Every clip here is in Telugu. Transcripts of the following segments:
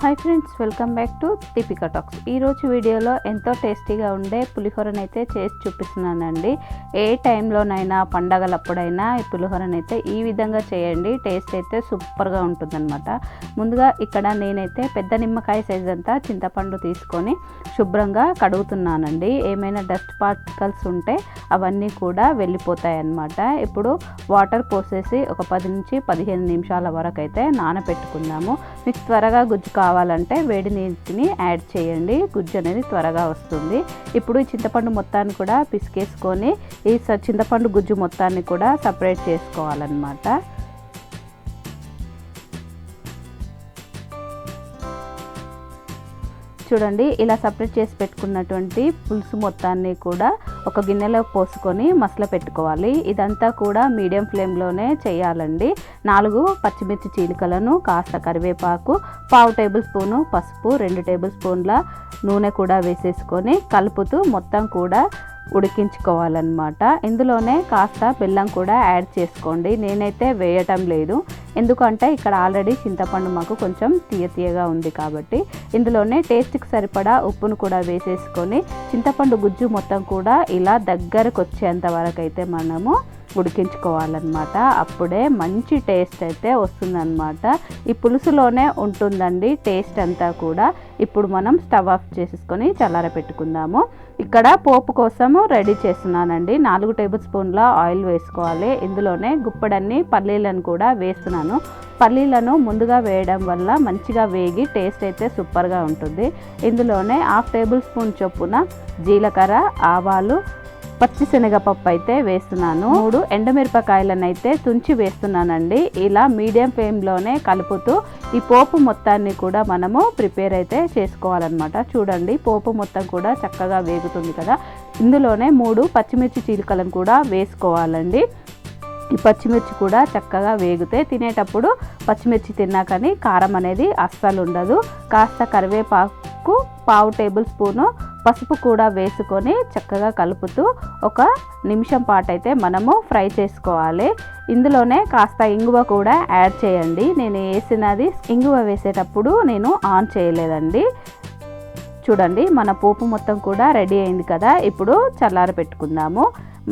Hi friends welcome back to Deepika talks ఈరోజు వీడియోలో ఎంతో టేస్టీగా ఉండే పులిహోరను అయితే చేసి చూపిస్తున్నానండి. ఏ టైంలోనైనా పండగలప్పుడైనా ఈ పులిహోరని అయితే ఈ విధంగా చేయండి. టేస్ట్ అయితే సూపర్గా ఉంటుందన్నమాట. ముందుగా ఇక్కడ నేనైతే పెద్ద నిమ్మకాయ సైజ్ అంతా చింతపండు తీసుకొని శుభ్రంగా కడుగుతున్నానండి. ఏమైనా డస్ట్ పార్టికల్స్ ఉంటే అవన్నీ కూడా వెళ్ళిపోతాయి అన్నమాట ఇప్పుడు వాటర్ పోసేసి ఒక పది నుంచి పదిహేను నిమిషాల వరకు అయితే నానబెట్టుకుందాము. మీకు త్వరగా గుజ్జు కావాలంటే వేడి నీటిని యాడ్ చేయండి. గుజ్జు అనేది త్వరగా వస్తుంది. ఇప్పుడు ఈ చింతపండు మొత్తాన్ని కూడా పిసికేసుకొని ఈ స- చింతపండు గుజ్జు మొత్తాన్ని కూడా సపరేట్ చేసుకోవాలన్నమాట. చూడండి ఇలా సపరేట్ చేసి పెట్టుకున్నటువంటి పులుసు మొత్తాన్ని కూడా ఒక గిన్నెలో పోసుకొని మసల పెట్టుకోవాలి. ఇదంతా కూడా మీడియం ఫ్లేమ్లోనే చేయాలండి. నాలుగు పచ్చిమిర్చి చీలికలను కాస్త కరివేపాకు పావు టేబుల్ స్పూను పసుపు రెండు టేబుల్ స్పూన్ల నూనె కూడా వేసేసుకొని కలుపుతూ మొత్తం కూడా ఉడికించుకోవాలన్నమాట. ఇందులోనే కాస్త బెల్లం కూడా యాడ్ చేసుకోండి. నేనైతే వేయటం లేదు. ఎందుకంటే ఇక్కడ ఆల్రెడీ చింతపండు మాకు కొంచెం తీయ తీయగా ఉంది కాబట్టి ఇందులోనే టేస్ట్కి సరిపడా ఉప్పును కూడా వేసేసుకొని చింతపండు గుజ్జు మొత్తం కూడా ఇలా దగ్గరకు వచ్చేంత వరకు అయితే మనము ఉడికించుకోవాలన్నమాట. అప్పుడే మంచి టేస్ట్ అయితే వస్తుందన్నమాట. ఈ పులుసులోనే ఉంటుందండి టేస్ట్ అంతా కూడా. ఇప్పుడు మనం స్టవ్ ఆఫ్ చేసేసుకొని చల్లార పెట్టుకుందాము. ఇక్కడ పోపు కోసము రెడీ చేస్తున్నానండి. నాలుగు టేబుల్ స్పూన్ల ఆయిల్ వేసుకోవాలి. ఇందులోనే గుప్పడన్ని పల్లీలను కూడా వేస్తున్నాను. పల్లీలను ముందుగా వేయడం వల్ల మంచిగా వేగి టేస్ట్ అయితే సూపర్గా ఉంటుంది. ఇందులోనే హాఫ్ టేబుల్ స్పూన్ చొప్పున జీలకర్ర ఆవాలు పచ్చిశనగపప్పు అయితే వేస్తున్నాను. మూడు ఎండమిరపకాయలను అయితే తుంచి వేస్తున్నానండి. ఇలా మీడియం ఫ్లేమ్లోనే కలుపుతూ ఈ పోపు మొత్తాన్ని కూడా మనము ప్రిపేర్ అయితే చేసుకోవాలన్నమాట. చూడండి పోపు మొత్తం కూడా చక్కగా వేగుతుంది కదా. ఇందులోనే మూడు పచ్చిమిర్చి చీలికలను కూడా వేసుకోవాలండి. ఈ పచ్చిమిర్చి కూడా చక్కగా వేగితే తినేటప్పుడు పచ్చిమిర్చి తిన్నాకని కారం అనేది అస్సలు ఉండదు. కాస్త కరివేపాకు పావు టేబుల్ స్పూను పసుపు కూడా వేసుకొని చక్కగా కలుపుతూ ఒక నిమిషం పాటు అయితే మనము ఫ్రై చేసుకోవాలి. ఇందులోనే కాస్త ఇంగువ కూడా యాడ్ చేయండి. నేను వేసినది ఇంగువ వేసేటప్పుడు నేను ఆన్ చేయలేదండి. చూడండి మన పోపు మొత్తం కూడా రెడీ అయింది కదా. ఇప్పుడు చల్లార పెట్టుకుందాము.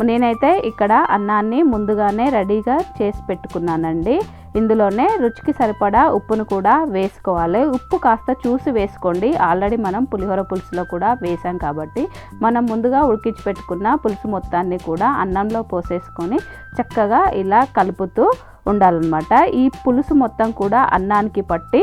నేనైతే ఇక్కడ అన్నాన్ని ముందుగానే రెడీగా చేసి పెట్టుకున్నానండి. ఇందులోనే రుచికి సరిపడా ఉప్పును కూడా వేసుకోవాలి. ఉప్పు కాస్త చూసి వేసుకోండి. ఆల్రెడీ మనం పులిహోర పులుసులో కూడా వేసాం కాబట్టి మనం ముందుగా ఉడికించి పెట్టుకున్న పులుసు మొత్తాన్ని కూడా అన్నంలో పోసేసుకొని చక్కగా ఇలా కలుపుతూ ఉండాలన్నమాట. ఈ పులుసు మొత్తం కూడా అన్నానికి పట్టి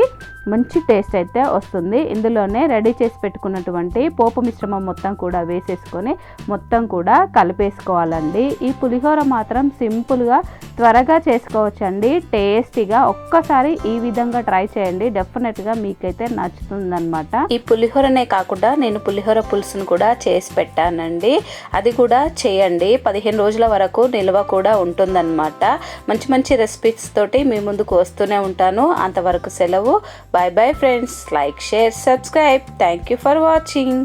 మంచి టేస్ట్ అయితే వస్తుంది. ఇందులోనే రెడీ చేసి పెట్టుకున్నటువంటి పోపు మిశ్రమం మొత్తం కూడా వేసేసుకొని మొత్తం కూడా కలిపేసుకోవాలండి. ఈ పులిహోర మాత్రం సింపుల్గా త్వరగా చేసుకోవచ్చండి. టేస్టీగా ఒక్కసారి ఈ విధంగా ట్రై చేయండి. డెఫినెట్గా మీకైతే నచ్చుతుందనమాట ఈ పులిహోరనే కాకుండా నేను పులిహోర పులుసును కూడా చేసి పెట్టానండి. అది కూడా చేయండి. పదిహేను రోజుల వరకు నిల్వ కూడా ఉంటుందన్నమాట. మంచి మంచి రెసిపీస్ తోటి మీ ముందుకు వస్తూనే ఉంటాను. అంతవరకు సెలవు. Bye bye friends like share subscribe thank you for watching